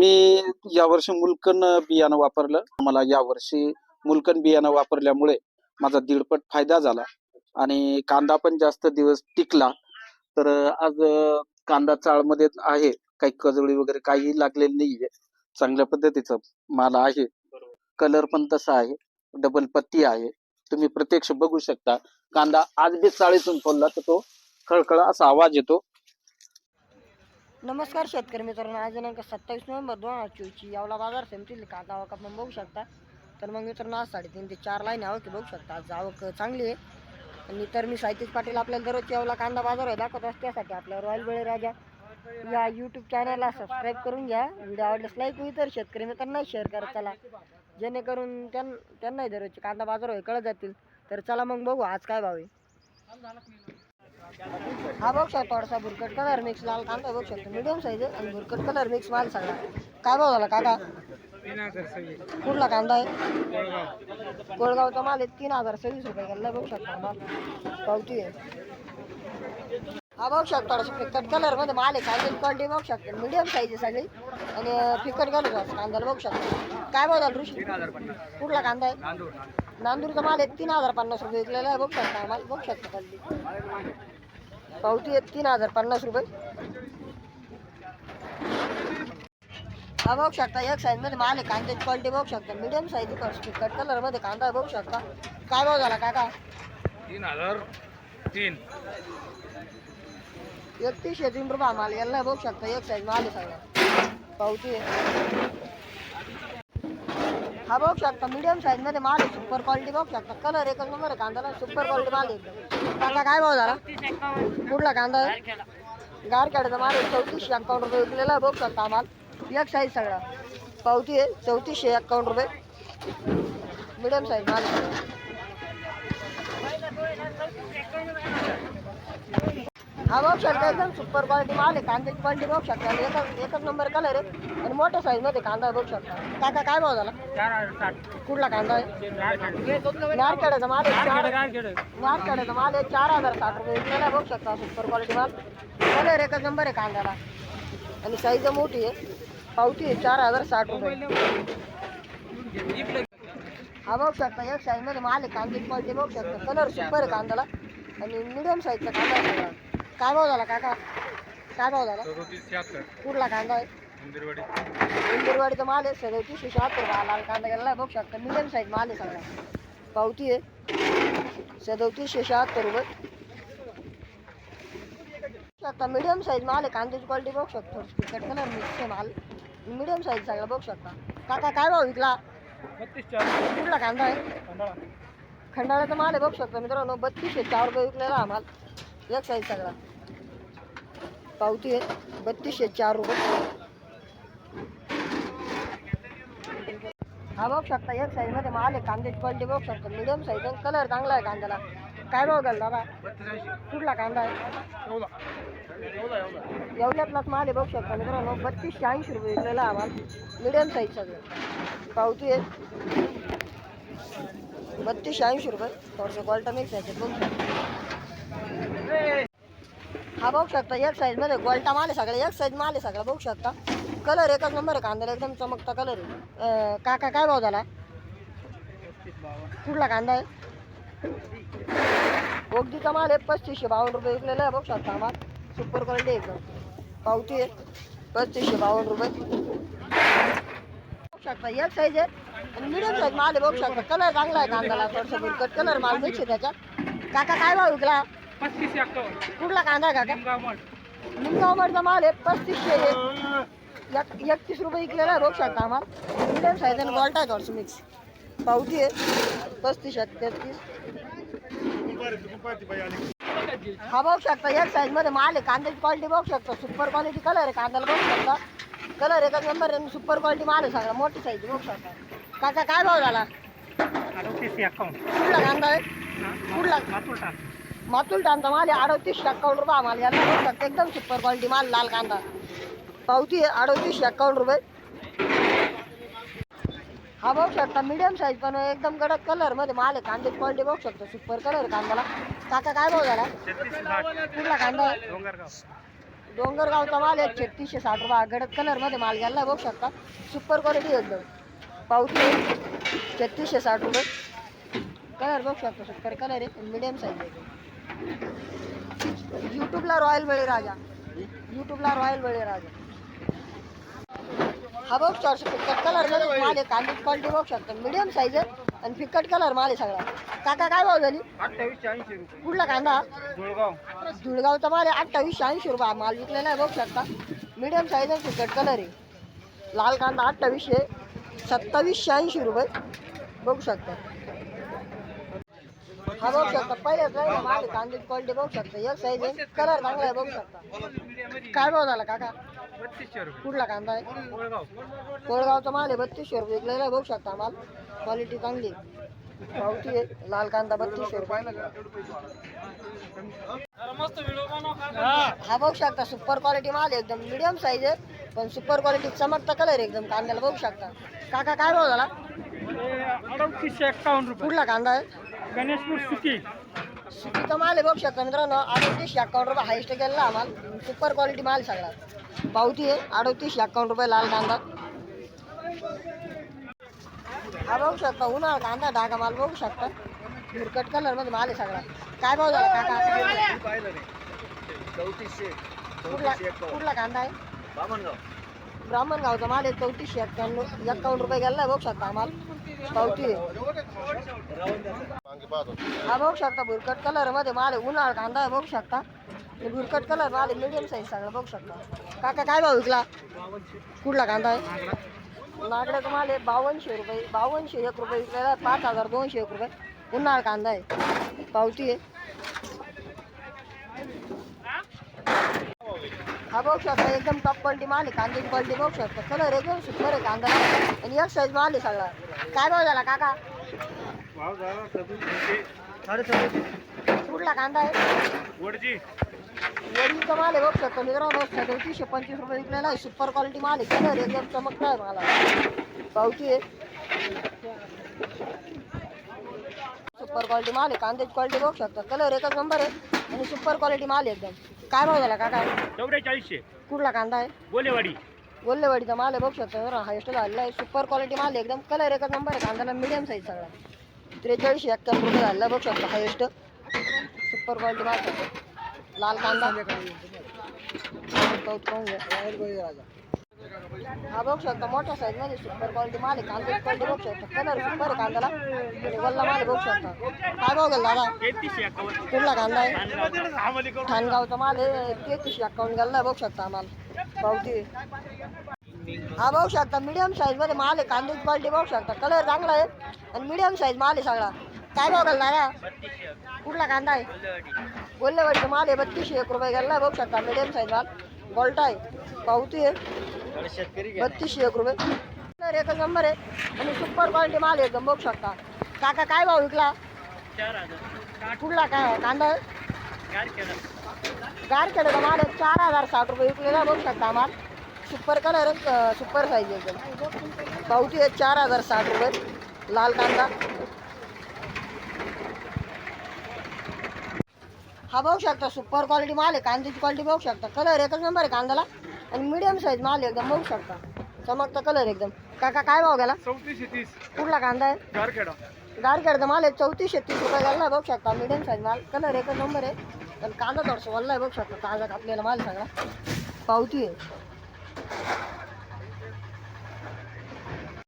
मी यावर्षी मुलकन बियाणं वापरलं. मला यावर्षी मुलकन बियाणं वापरल्यामुळे माझा दीडपट फायदा झाला आणि कांदा पण जास्त दिवस टिकला. तर आज कांदा चाळमध्ये आहे. काही कजळी वगैरे काही लागलेली नाहीये. चांगल्या पद्धतीचं माल आहे. कलर पण तसा आहे. डबल पत्ती आहे. तुम्ही प्रत्यक्ष बघू शकता. कांदा आज बी चाळीतून फोडला तर तो खळखळ असा आवाज येतो. नमस्कार शेतकरी मित्रांनो आज दिनांक सत्तावीस नोव्हेंबर दोन हजार चोवीसची यावला बाजार समितीतील कांदा आवक आपण बघू शकता. तर मग मित्रांनो आज साडेतीन ते चार लाईन आवक आहे बघू शकता. आज आवक चांगली आहे. आणि तर मी साहित्यिक पाटील आपल्याला दररोज यावला कांदा बाजार आहे दाखवत असते. त्यासाठी आपल्या रॉयल बळे राजा या यूट्यूब चॅनलला सबस्क्राईब करून घ्या. व्हिडिओ आवडल्यास लाईक तर शेतकरी मित्रांना शेअर करत चला जेणेकरून त्यां त्यांनाही दररोजचे कांदा बाजार होय कळत जातील. तर चला मग बघू आज काय भाव आहे. हा बघ शकतो थोडासा भुरकट कलर मिक्स लाल कांदा बघू शकतो. मिडियम साईज आहे आणि भुरकट कलर मिक्स माल सगळा. काय भाव झाला काका कुठला कांदा आहे? कोळगावचा माल आहे तीन हजार सव्वीस रुपये गेला बघू शकता माल. पावती आहे. हा बघू शकतो थोडासा फिकट कलरमध्ये माल आहे चांगली क्वालिटी बघू शकतो. मीडियम साईज आहे सगळी. आणि फिकट कलर कांद्याला बघू शकतो. काय बघाल ऋषी? कुठला कांदा आहे? नांदूरचा माल आहे तीन हजार पन्नास रुपये विकलेला आहे बघू शकता माल बघू शकता पावती आहे तीन हजार पन्नास रुपये. हा बघू शकता एक साईजमध्ये माल आहे कांद्याची क्वालिटी बघू शकता. मीडियम साईज फिकट कलरमध्ये कांदा आहे बघू शकता. काय भाव झाला काका तीन हजार तीन. एकतीसशे तीन रुपये माल याला बघू शकता एक साईज माल सगळं. पावती आहे. हा बघू शकता मीडियम साईजमध्ये माल आहे सुपर क्वालिटी बघू शकता. कलर एकच नंबर आहे कांद्याला सुपर क्वालिटी माल आहे. काय भाव झाला? कुठला कांदा आहे? गारखेड्याचा माल आहे चौतीसशे अकाउंट रुपये विकलेला आहे बघू शकता माल एक साईज सगळा. पावती आहे चौतीसशे अकाउंट रुपये. मीडियम साईज माल आहे. हा बघू शकता एकदम सुपर क्वालिटी माल आहे. कांद्याची क्वालिटी बघू शकता आणि एकच एकच नंबर कलर आहे. आणि मोठ्या साईजमध्ये कांदा आहे बघू शकता काका काय भाव झाला? कुठला कांदा आहे? नारखेड्याचा माल आहे नारखेड्याचा माल आहे चार हजार साठ रुपये. विकलेला बघू शकता सुपर क्वालिटी माल. कलर एकच नंबर आहे कांद्याला. आणि साईज मोठी आहे. पावती आहे चार हजार साठ रुपये. हा बघू शकता एक साईजमध्ये माल आहे कांद्याची क्वालिटी बघू शकता कलर सुपर आहे कांद्याला. आणि मिडियम साईजचा कांदा आहे. काय भाव झाला काका? काय भाव झाला? सदोतीस शहात्तर. कुठला कांदा आहे? मंदिरवाडी इंदुरवाडीचा माल आहे सदतीसशे शहात्तर रुपये लाल कांदा गेला बघू शकता मिडियम साईज माल आहे सगळा. पावती आहे. सदतीसशे शहात्तर रुपये. शकता मिडियम साईज माल आहे कांद्याची क्वालिटी बघू शकतो. कट कलर मिक्स आहे माल. मिडियम साईज सगळा बघू शकता. काका काय भाव विकला? बत्तीस चार कुठला कांदा आहे? पंधरा खंडाळ्याचा माल आहे बघू शकता मित्रांनो. बत्तीसशे चार रुपये विकलेला हा माल. एक साईज सगळा. पावती आहे. बत्तीसशे चार रुपये. हा बघू शकता एक साईजमध्ये माल आहे कांद्याची क्वालिटी बघू शकता. मिडियम साईज कलर चांगला आहे कांद्याला. काय भाव घाल दादा कुठला कांदा आहे? एवढ्या प्लस माल आहे बघू शकता मित्रांनो. बत्तीसशे ऐंशी रुपये विकलेला हा माल. मिडियम साईज सगळं. पावती आहे. बत्तीसशे ऐंशी रुपये. थोडंसं क्वालिटी मिक्स आहे बघू शकता. हा बघू शकता एक साईजमध्ये गोल्टा माल आहे सगळं एक साईज माल आहे सगळं बघू शकता. कलर एकच नंबर आहे कांदा एकदम चमकता कलर आहे. काका काय भाव झाला? कुठला कांदा आहे? बोगदीचा माल आहे पस्तीसशे बावन्न रुपये विकलेला आहे बघू शकता माल सुपर क्वालिटी एकदम. पावती आहे पस्तीसशे बावन्न रुपये. बघू शकता एक साईज आहे आणि मिडियम साईज माल आहे बघू शकता. कलर चांगला आहे कांदाला थोडंसं कलर माल मिक्स आहे त्याच्यात. काका काय भाव विकला? पस्तीस कुठला कांदा काका? निमगाव मठ निमगाव मठचा माल आहे. पस्तीसशे एक एकतीस रुपये आहे बघू शकता आम्हाला मिडियम साईज आणि गोल्टा थोडंसं मिक्स पावती आहे पस्तीस तेहतीस हा बघू शकता एक साईजमध्ये माल आहे. कांद्याची क्वालिटी बघू शकता. सुपर क्वालिटी कलर आहे कांद्याला बघू शकता. कलर एकच नंबर आहे सुपर क्वालिटी माल आहे सगळा. मोठी साईज बघू शकता. काका काय भाव झाला? कुठला कांदा आहे? कुठला? मातुल कांदा माल आहे एक्कावन्न रुपये आम्हाला याला बघू एकदम सुपर क्वालिटी माल लाल कांदा. पावती आहे एक्कावन्न रुपये. हा बघू शकता मीडियम साईज पण एकदम गडद कलरमध्ये माल आहे. कांद्याची क्वालिटी बघू शकता सुपर कलर कांदाला कांद्याला. काका काय भाव झाला? कुठला कांदा आहे? डोंगरगावचा माल आहे छत्तीसशे साठ रुपये. गडद कलरमध्ये माल घ्यायला बघू शकता. सुपर क्वालिटी एकदम. पावती छत्तीसशे साठ रुपये. कलर बघू शकता सुपर कलर आहे. मिडियम साईज आहे. यूट्यूबला रॉयल बळीराजा. यूट्यूबला रॉयल बळीराजा. हा बघ चारशे फिक्कट कलर माले माल आहे कांदी क्वालिटी बघू शकता. मिडियम साईज आहे आणि फिक्कट कलर माल आहे सगळा. काका काय भाव झाली? रुपये कुठला कांदा? जुळगाव धुळगावचा माल आहे अठ्ठावीसशे ऐंशी रुपये. माल विकलेला आहे बघू शकता. मिडियम साईज आहे फिकट कलर आहे. लाल कांदा अठ्ठावीसशे सत्तावीसशे ऐंशी रुपये. बघू शकता. हा बघू शकता. पहिले माल आहे कांद्याची क्वालिटी बघू शकता. एक साईज आहे. कलर चांगला आहे बघू शकता. काय भाव झाला काका? बत्तीसशे कुठला कांदा आहे? जुळगाव कोळगावचा माल आहे बत्तीसशे रुपये. विकलेला बघू शकता माल. क्वालिटी चांगली आहे. पावती आहे. लाल कांदा बत्तीसशे रुपये. मस्त हा बघू शकता. सुपर क्वालिटी माल एकदम मिडियम साईज आहे. पण सुपर क्वालिटी चमकता कलर एकदम कांद्याला बघू शकता. काका काय भाव झाला? अडतीसशे एक्कावन्न रुपये कुठला कांदा आहे? गणेशपूर सुकी सुकीचा माल आहे बघू शकता मित्रांनो अडतीसशे अकाउंट रुपये हायस्ट गेलेला हा माल. सुपर क्वालिटी माल सगळा. पावती आहे अडतीसशे अकाउंट रुपये लाल कांदा. हा बघू शकता उन्हाळा कांदा डागा माल बघू शकता. भुरकट कलरमध्ये माल आहे सगळा. काय भाव झाला काका? कुठला कुठला कांदा आहे? ब्राह्मणगावचा माल आहे चौतीसशे एक्क्याण्णव एक्कावन्न रुपये गेला बघू शकता माल पावती आहे हा बघू शकता भुरकट कलरमध्ये माल आहे उन्हाळ कांदा आहे बघू शकता. भुरकट कलर माल आहे मिडियम साईज सगळं बघू शकता. काका काय भाव विकला? कुठला कांदा आहे? नागड्याचा माल आहे बावनशे रुपये बावनशे एक रुपये विकलेला पाच हजार दोनशे एक रुपये. उन्हाळ कांदा आहे पावती आहे. हा बघू शकता एकदम टॉप क्वालिटी माल आहे कांद्याची क्वालिटी बघू शकता. कलर एकदम सुंदर आहे कांदा आणि एक साईज माल आहे सगळा. काय भाव झाला काका? कुठला कांदा आहे? वडजी. वडीचा माल आहे बघू शकता. मित्रांनो सदतीसशे पंचवीस रुपये विकलेला आहे. सुपर क्वालिटी माल आहे कलर एकदम चमकता आहे मला. पावती आहे. सुपर क्वालिटी माल आहे कांद्याची क्वालिटी बघू शकता. कलर एकच नंबर आहे. आणि सुपर क्वालिटी माल आहे एकदम. काय भाव झाला काका? चौवेचाळीसशे कुठला कांदा आहे? बोलेवाडी गोल्लेवाडीचा माल आहे बघू शकता. हायस्ट झालेला आहे. सुपर क्वालिटी माल आहे एकदम कलर एकच नंबर आहे. कांद्याला मिडियम साईज सगळा. त्रेचाळीसशे एक्क्याण्णव रुपये झालेला आहे बघू शकता. हायस्ट सुपर क्वालिटी माल. लाल कांदा. पाहून पाहून घ्या. हा बघू शकता मोठ्या साईजमध्ये सुपर क्वालिटी माल आहे. कांद्याची क्वालिटी बघू शकता कलर सुपर आहे कांद्याला. आणि वल्ला माल बघू शकता. काय भाव गेला दादा? कुठला कांदा आहे? ठाणगावचा. माल आहे. तेहतीसशे अकाउंट गेला बघू शकता आम्हाला. पावती हा बघू शकता मीडियम साईजमध्ये माल आहे कांद्याची क्वालिटी बघू शकता. कलर चांगला आहे. आणि मीडियम साईज माल आहे सगळा. काय भाव गेला दादा? कुठला कांदा आहे? गोल्लेवाडीचा माल आहे बत्तीसशे एक रुपये गेला बघू शकता. मीडियम साईज माल. गोल्टा आहे. पावती आहे बत्तीसशे एक रुपये. एकच नंबर आहे. आणि सुपर क्वालिटी माल एकदम बघू शकता. काका काय भाव विकला? कुठला काय कांदा गारखेडचा माल आहे? चार हजार साठ रुपये विकलेला बघू शकता माल. सुपर कलर सुपर साईज एकदम. पावती आहे चार हजार साठ रुपये. लाल कांदा. हा बघू शकता सुपर क्वालिटी माल आहे. कांद्याची क्वालिटी बघू शकता. कलर एकच नंबर आहे कांद्याला. आणि मीडियम साईज माल एकदम बघू शकता. चमकता कलर एकदम. काका काय भाव गेला? चौतीसशे तीस. कुठला कांदा आहे? गारखेडा. गारखेडचा माल आहे चौतीसशे तीस रुपये गेला बघू शकता. मीडियम साईज माल. कलर एकच नंबर आहे. पण कांदा थोडंसं वल्ला आहे बघू शकता. ताजा कापलेला माल सगळा. पावती आहे.